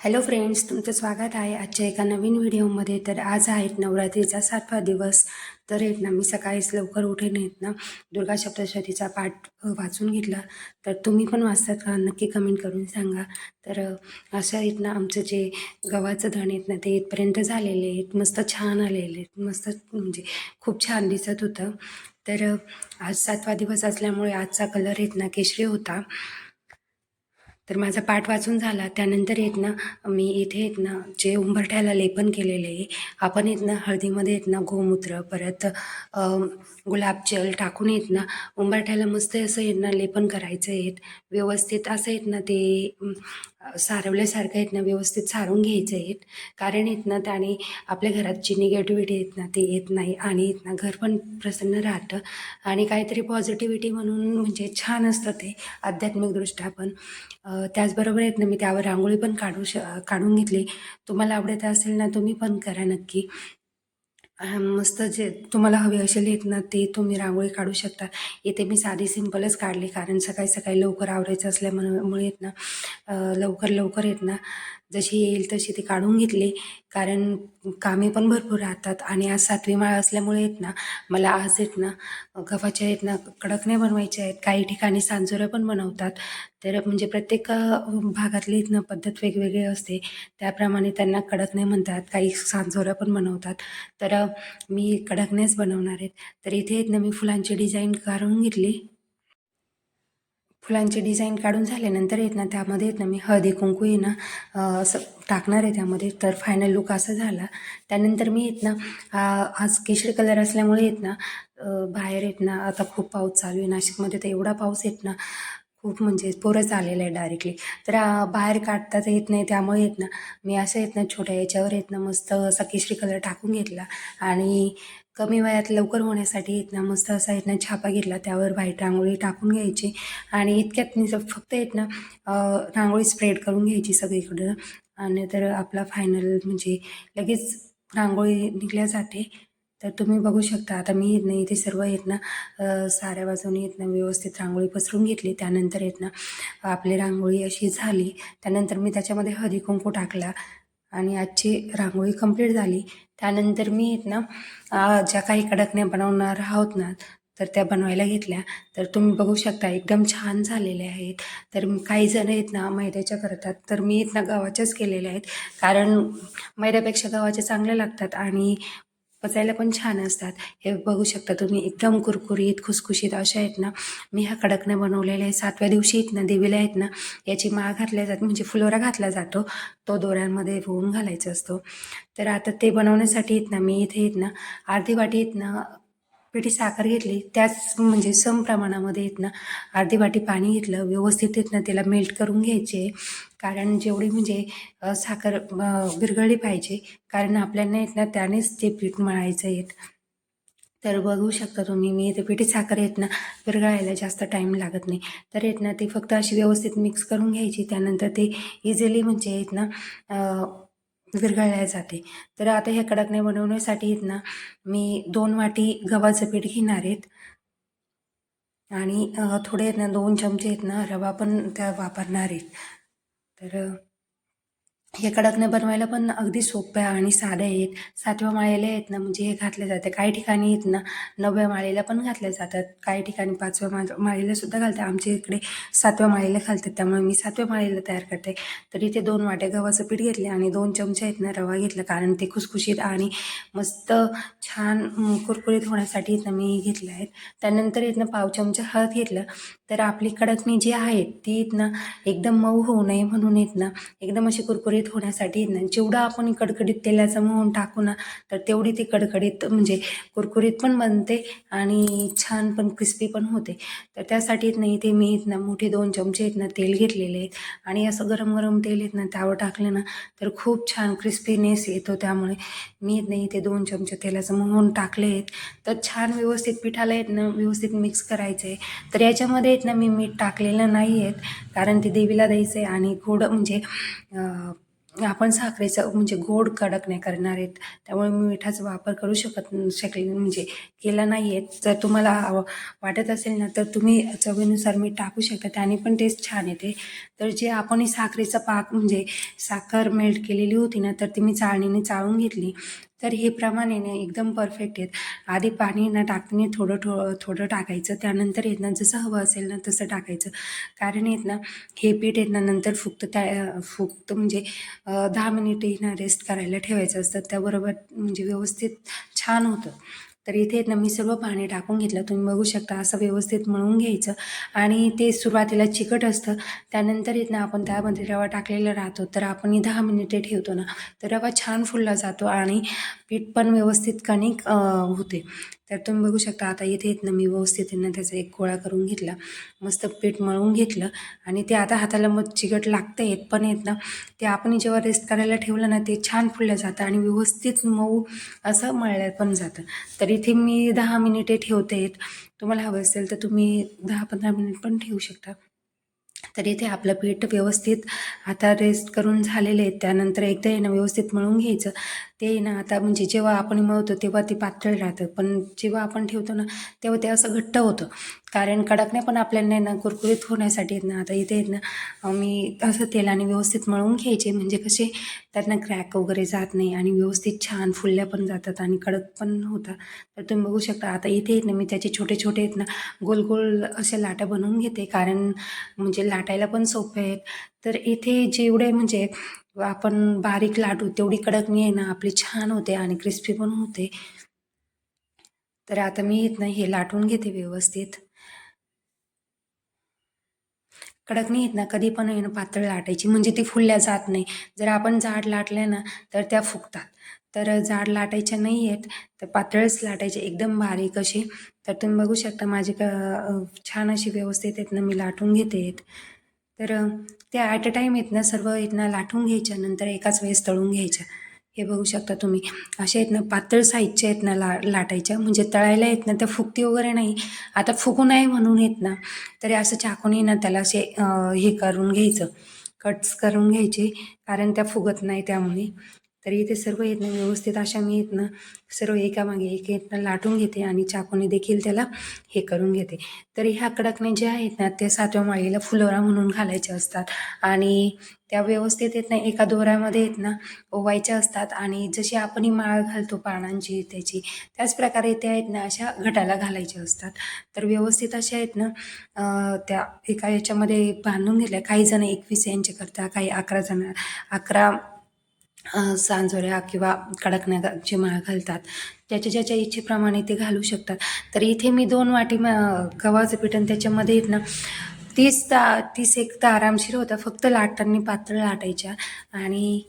Hello friends तुमचं स्वागत आहे आजच्या एका नवीन व्हिडिओमध्ये. तर आज आहे नवरात्रीचा सातवा दिवस. तर आहेत ना मी सकाळीच लवकर उठेन येत ना दुर्गा सप्तशतीचा पाठ वाचून घेतला. तर तुम्ही पण वाचतात का? नक्की कमेंट करून सांगा. तर असं आहेत ना आमचं जे गव्हाचं धण आहेत ना ते इथपर्यंत झालेले आहेत. मस्त छान आलेले आहेत. मस्त म्हणजे खूप छान दिसत होतं. तर आज सातवा दिवस असल्यामुळे आजचा कलर आहेत ना केशरी होता. तर माझा पाठ वाचून झाला. त्यानंतर येत ना मी इथे येत ना जे उंबरठ्याला लेपन केलेलं आहे आपण येत ना हळदीमध्ये येत ना गोमूत्र परत गुलाबजल टाकून येत ना उंबरठ्याला मस्त असं येत ना लेपन करायचं आहे व्यवस्थित असं येत ना ते सारवल्यासारखं आहेत ना व्यवस्थित सारून घ्यायचं आहेत. कारण इथनं ना त्याने आपल्या घरात जी निगेटिव्हिटी येत ना ते येत नाही आणि इथनं ना घर पण प्रसन्न राहतं. आणि काहीतरी पॉझिटिव्हिटी म्हणून म्हणजे छान असतं ते आध्यात्मिकदृष्ट्या पण. त्याचबरोबर आहेत ना मी त्यावर रांगोळी पण काढू श काढून घेतली. तुम्हाला आवडत असेल ना तुम्ही पण करा नक्की. मस्त जे तुम्हाला हवे असेल येत ना ते तुम्ही रांगोळी काढू शकता. इथे मी साधी सिंपलच काढली कारण सकाळी सकाळी लवकर आवरायचं असल्यामुळे येत ना लवकर लवकर येत ना. जशी येईल तशी ती काढून घेतली. कारण कामे पण भरपूर राहतात आणि आज सातवी माळ असल्यामुळे आहेत ना मला आज आहेत ना गव्हाच्या आहेत ना कडक नाही बनवायच्या आहेत. काही ठिकाणी सांजोऱ्या पण बनवतात. तर म्हणजे प्रत्येक भागातली येत ना पद्धत वेगवेगळी असते. त्याप्रमाणे त्यांना कडक नाही म्हणतात. काही सांजोऱ्या पण बनवतात. तर मी कडकनेच बनवणार आहेत. तर इथे आहेत ना मी फुलांची डिझाईन काढून घेतली. फुलांची डिझाईन काढून झाल्यानंतर येत ना त्यामध्ये येत ना मी हळदी कुंकू आहे ना असं टाकणार आहे त्यामध्ये. तर फायनल लुक असा झाला. त्यानंतर मी येत ना आज केशरी कलर असल्यामुळे येत ना बाहेर येत ना आता खूप पाऊस चालू आहे. नाशिकमध्ये तर एवढा पाऊस येत ना खूप म्हणजे पोरं आलेलं आहे डायरेक्टली तर बाहेर काढताच येत नाही त्यामुळे येत ना मी असं येत ना छोट्या याच्यावर येत ना मस्त असा केशरी कलर टाकून घेतला. आणि कमी वयात लवकर होण्यासाठी येत ना मस्त असा येत ना छापा घेतला. त्यावर व्हाईट रांगोळी टाकून घ्यायची. आणि इतक्यात मी फक्त येत ना रांगोळी स्प्रेड करून घ्यायची सगळीकडं. आणि तर आपला फायनल म्हणजे लगेच रांगोळी निघल्या जाते. तर तुम्ही बघू शकता आता मी येत नाही इथे सर्व येत ना साऱ्या बाजूने येत ना व्यवस्थित रांगोळी पसरून घेतली. त्यानंतर येत ना आपली रांगोळी अशी झाली. त्यानंतर मी त्याच्यामध्ये हळदी कुंकू टाकला आणि आजची रांगोळी कंप्लीट झाली. त्यानंतर मी येत ना ज्या काही कडकण्या बनवणार आहोत ना तर त्या बनवायला घेतल्या. तर तुम्ही बघू शकता एकदम छान झालेल्या आहेत. तर काही जण आहेत ना मैद्याच्या करतात. तर मी आहेत ना गव्हाच्याच केलेल्या आहेत. कारण मैद्यापेक्षा गव्हाच्या चांगल्या लागतात आणि पचायला पण छान असतात. हे बघू शकता तुम्ही एकदम कुरकुरीत खुसखुशीत अशा आहेत ना मी ह्या कडकण्या बनवलेल्या आहेत सातव्या दिवशी आहेत ना देवीला आहेत ना याची माळ घातल्या जात म्हणजे फुलोरा घातला जातो. तो दोऱ्यांमध्ये होऊन घालायचा असतो. तर आता ते बनवण्यासाठी आहेत ना मी इथे आहेत ना अर्धी वाटी आहेत ना पिठी साखर घेतली त्याच म्हणजे सम प्रमाणामध्ये येत ना अर्धी वाटी पाणी घेतलं व्यवस्थित येत ना त्याला मेल्ट करून घ्यायचे. कारण जेवढी म्हणजे साखर बिरघळली विरघळली पाहिजे कारण आपल्याला येत ना त्यानेच ते पीठ मळायचं येत तर बघू शकता तुम्ही मी इथे पिठी साखर येत ना विरघळायला जास्त टाईम लागत नाही. तर येत ना ती फक्त अशी व्यवस्थित मिक्स करून घ्यायची. त्यानंतर ते इझिली म्हणजे येत ना विरघळल्या जाते. तर आता ह्या कडकण्या बनवण्यासाठी येत ना मी दोन वाटी गव्हाचं पीठ घेणार आहेत. आणि थोडे आहेत ना दोन चमचे आहेत ना रवा पण त्या वापरणार आहेत. तर हे कडकण्या बनवायला पण अगदी सोप्या आणि साध्या आहेत. सातव्या माळेला आहेत ना म्हणजे हे घातले जाते. काही ठिकाणी आहेत ना नवव्या माळेला पण घातल्या जातात. काही ठिकाणी पाचव्या मा माळेला सुद्धा घालतात. आमच्या इकडे सातव्या माळेला घालतात त्यामुळे मी सातव्या माळेला तयार करते. तर इथे दोन वाट्या गव्हाचं पीठ घेतले आणि दोन चमचे आहेत ना रवा घेतला कारण ते खुसखुशीत आणि मस्त छान कुरकुरीत होण्यासाठी आहेत ना मी घेतलं आहेत. त्यानंतर आहेत ना पाव चमचा हळद घेतलं. तर आपली कडकणी जी आहेत ती आहेत ना एकदम मऊ होऊ नये म्हणून आहेत ना एकदम अशी कुरकुरीत होण्यासाठी जेवढं आपण कडकडीत तेलाचं मोहन टाकू ना तर तेवढी ती कडकडीत म्हणजे कुरकुरीत पण बनते आणि छान पण क्रिस्पी पण होते. तर त्यासाठी नाही ते मी इथनं ना मोठे दोन चमचे आहेत ना तेल घेतलेले आहेत. आणि असं गरम गरम तेल आहेत ना त्यावर टाकलं ना तर खूप छान क्रिस्पीनेस येतो त्यामुळे. मी येत नाही ते दोन चमचे तेलाचं मोहन टाकले आहेत. तर छान व्यवस्थित पिठाला आहेत ना व्यवस्थित मिक्स करायचं आहे. तर याच्यामध्ये आहेत ना मी मीठ टाकलेलं नाही आहेत कारण ते देवीला द्यायचं आहे आणि गोड म्हणजे आपण साखरेचं म्हणजे गोड कडक नाही करणार आहेत. त्यामुळे मी मिठाचा वापर करू शकत शकले म्हणजे केला नाही आहे जर तुम्हाला वाटत असेल ना तर तुम्ही चवीनुसार मीठ टाकू शकता. त्याने पण टेस्ट छान येते. तर जे आपण साखरेचा पाक म्हणजे साखर मेल्ट केलेली होती ना तर ती मी चाळणीने चाळून घेतली. तर हे प्रमाण आहे ना एकदम परफेक्ट आहेत. आधी पाणी ना टाकताना थोडं थोडं थोडं टाकायचं. त्यानंतर येत ना जसं हवं असेल ना तसं टाकायचं. कारण येत ना हे पीठ येत ना नंतर फुक्त त्या फुक्त म्हणजे दहा मिनिटे ना रेस्ट करायला ठेवायचं असतं. त्याबरोबर म्हणजे व्यवस्थित छान होतं. तर इथे आहेत ना मी सर्व पाणी टाकून घेतलं. तुम्ही बघू शकता असं व्यवस्थित मळून घ्यायचं. आणि ते सुरुवातीला चिकट असतं. त्यानंतर येत ना आपण त्यामध्ये रवा टाकलेला राहतो. तर आपण दहा मिनिटे ठेवतो ना तर रवा छान फुलला जातो आणि पीठ पण व्यवस्थित कणिक होते. तर तुम्ही बघू शकता आता येथे येत ना मी व्यवस्थित आहे त्याचा एक गोळा करून घेतला. मस्त पीठ मळून घेतलं. आणि ते आता हाताला मग चिकट लागतं येत पण येत ना. ते आपण जेव्हा रेस्ट करायला ठेवलं ना ते छान फुललं जातं आणि व्यवस्थित मऊ असं मळलं पण जातं. तर इथे मी दहा मिनिटे ठेवते तुम्हाला हवं असेल तर तुम्ही दहा पंधरा मिनिट पण ठेवू शकता. तर इथे आपलं पीठ व्यवस्थित आता रेस्ट करून झालेले आहेत त्यानंतर एकदा येणं व्यवस्थित मळून घ्यायचं. ते आहे ना आता म्हणजे जेव्हा आपण मळतो तेव्हा ते पातळ राहतं. पण जेव्हा आपण ठेवतो ना तेव्हा ते असं घट्ट होतं. कारण कडकने पण आपल्याला आहे ना कुरकुरीत होण्यासाठी आहेत ना आता इथे आहेत ना मी असं तेलाने व्यवस्थित मळून घ्यायचे. म्हणजे कसे त्यांना क्रॅक वगैरे जात नाही आणि व्यवस्थित छान फुलल्या पण जातात आणि कडक पण होतात. तर तुम्ही बघू शकता आता इथे आहेत ना मी त्याचे छोटे छोटे आहेत ना गोल गोल अशा लाटा बनवून घेते. कारण म्हणजे लाटायला पण सोपे आहेत. तर इथे जेवढे म्हणजे आपण बारीक लाटू तेवढी कडकणी आहे ना आपली छान होते आणि क्रिस्पी पण होते. तर आता मी येत नाही हे लाटून घेते व्यवस्थित. कडक नाही येत ना कधी पण आहे ना पातळ लाटायची. म्हणजे ती फुलल्या जात नाही. जर आपण जाड लाटल्या ना तर त्या फुगतात. तर जाड लाटायच्या नाही आहेत तर पातळच लाटायचे. एकदम बारीक अशी तर तुम्ही बघू शकता माझी क छान अशी व्यवस्थित आहेत ना मी लाटून घेते आहेत. तर त्या ॲट अ टाईम इथनं सर्व इथनं लाटून घ्यायच्या नंतर एकाच वेळेस तळून घ्यायच्या. हे बघू शकता तुम्ही. अशा आहेत ना पातळ साईजच्या आहेत ना ला लाटायच्या. म्हणजे तळायला येत ना त्या फुगती वगैरे नाही. आता फुगू नये म्हणून येत ना तरी असं चाकूने ना त्याला असे हे करून घ्यायचं. कट्स करून घ्यायचे. कारण त्या फुगत नाही त्यामुळे. तर इथे सर्व येत ना व्यवस्थित अशा मी येत ना सर्व एकामागे एक येत ना लाटून घेते आणि चाकूने देखील त्याला हे करून घेते. तर ह्या कडकणे जे आहेत ना ते सातव्या माळीला फुलोरा म्हणून घालायचे असतात. आणि त्या व्यवस्थित येत ना एका दोऱ्यामध्ये येत ना ओवायच्या असतात. आणि जशी आपण ही माळ घालतो पानांची त्याची त्याच प्रकारे त्या आहेत ना अशा घटाला घालायच्या असतात. तर व्यवस्थित अशा आहेत ना त्या एका याच्यामध्ये बांधून घेतल्या. काही जण एकवीस यांचे करतात काही अकरा जण अकरा सांजोऱ्या किंवा कडकण्याची माळ घालतात. ज्याच्या ज्याच्या इच्छेप्रमाणे ते घालू शकतात. तर इथे मी दोन वाटी म- गव्हाचं पीठ आणि त्याच्यामध्ये येत ना तीस ता तीस एक तर आरामशीर होता. फक्त लाटताना पातळ लाटायच्या. आणि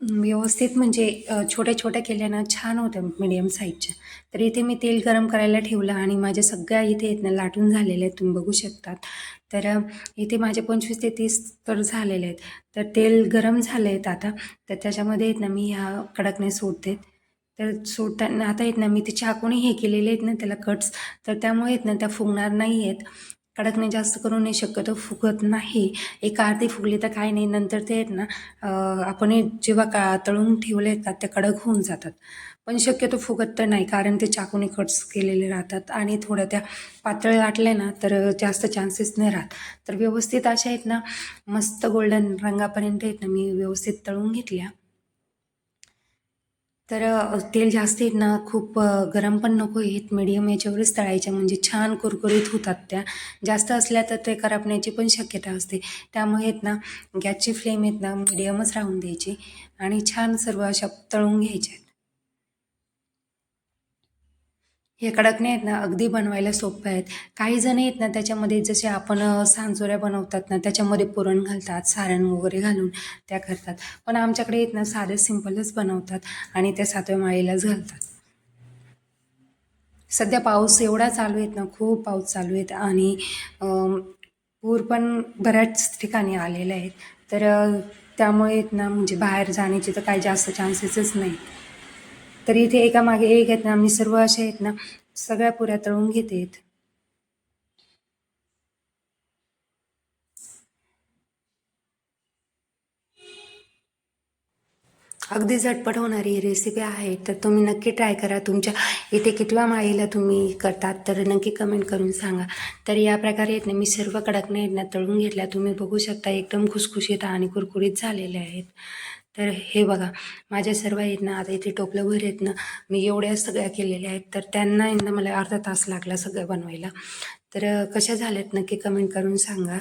व्यवस्थित म्हणजे छोट्या छोट्या केल्यानं छान होत्या मिडियम साईजच्या तर इथे मी तेल गरम करायला ठेवलं आणि माझ्या सगळ्या इथे आहेत ना लाटून झालेल्या आहेत तुम्ही बघू शकतात. तर इथे माझे पंचवीस ते तीस तर झालेले आहेत. तर तेल गरम झाले आहेत आता. तर त्याच्यामध्ये आहेत ना मी ह्या कडकने सोडते तर सोडताना आता आहेत ना मी ते चाकूने हे केलेले आहेत ना त्याला कट्स तर त्यामुळे आहेत ना त्या फुगणार नाही आहेत. कडकने जास्त करून नाही शक्यतो फुगत नाही. एक अर्धी फुगली तर काय नाही नंतर ते आहेत ना आपण जेव्हा का तळून ठेवले आहेत ते कडक होऊन जातात. पण शक्यतो फुगत तर नाही कारण ते चाकूने कट्स केलेले राहतात आणि थोड्या त्या पातळ लाटल्या ना तर जास्त चान्सेस नाही राहत. तर व्यवस्थित अशा आहेत ना मस्त गोल्डन रंगापर्यंत आहेत ना मी व्यवस्थित तळून घेतल्या. तर तेल जास्त आहेत ना खूप गरम पण नको आहेत मीडियम याच्यावरच तळायच्या म्हणजे छान कुरकुरीत होतात त्या. जास्त असल्या तर ते करपण्याची पण शक्यता असते. त्यामुळे आहेत ना गॅसची फ्लेम आहेत ना मीडियमच राहून द्यायची. आणि छान सर्व अशा तळून घ्यायच्या. हे कडकणे आहेत ना अगदी बनवायला सोपं आहेत. काही जण आहेत ना त्याच्यामध्ये जसे आपण सांजोऱ्या बनवतात ना त्याच्यामध्ये पुरण घालतात सारण वगैरे घालून त्या करतात. पण आमच्याकडे आहेत ना साधं सिंपलच बनवतात आणि त्या सातव्या माळीलाच घालतात. सध्या पाऊस एवढा चालू आहेत ना खूप पाऊस चालू आहेत आणि पूर पण बऱ्याच ठिकाणी आलेले आहेत. तर त्यामुळे आहेत ना म्हणजे बाहेर जाण्याचे तर काही जास्त चान्सेसच नाही तर इथे एका मागे एक आहेत ना मी सर्व असे आहेत ना सगळ्या पुऱ्या तळून घेते अगदी झटपट होणारी ही रेसिपी आहे तर तुम्ही नक्की ट्राय करा. तुमच्या इथे कितव्या माळीला तुम्ही करतात तर नक्की कमेंट करून सांगा. तर या प्रकारे येत ना मी सर्व कडकण्या आहेत ना तळून घेतल्या. तुम्ही बघू शकता एकदम खुसखुशीत आणि कुरकुरीत झालेले आहेत. तर हे बघा माझ्या सर्व आहेत ना आता इथे टोपलंभर आहेत ना मी एवढ्या सगळ्या केलेल्या आहेत तर त्यांना यांना मला अर्धा तास लागला सगळं बनवायला. तर कशा झाल्यात नक्की कमेंट करून सांगा.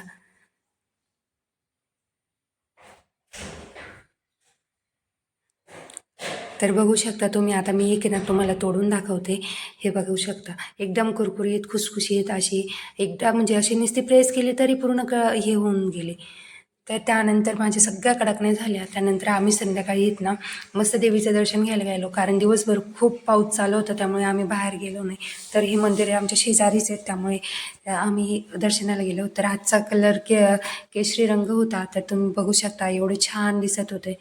तर बघू शकता तुम्ही आता मी एक ना तुम्हाला तोडून दाखवते. हे बघू शकता एकदम कुरकुरीत खुसखुशीत अशी एकदा म्हणजे अशी नुसती प्रेस केली तरी पूर्ण क हे होऊन गेले. तर त्यानंतर माझ्या सगळ्या कडकण्या झाल्या. त्यानंतर आम्ही संध्याकाळी येत ना मस्त देवीचं दर्शन घ्यायला गेलो. कारण दिवसभर खूप पाऊस चालू होता त्यामुळे आम्ही बाहेर गेलो नाही. तर हे मंदिरे आमच्या शेजारीच आहेत त्यामुळे आम्ही दर्शनाला गेलो. तर आजचा कलर के केशरी रंग होता तर तुम्ही बघू शकता एवढे छान दिसत होते.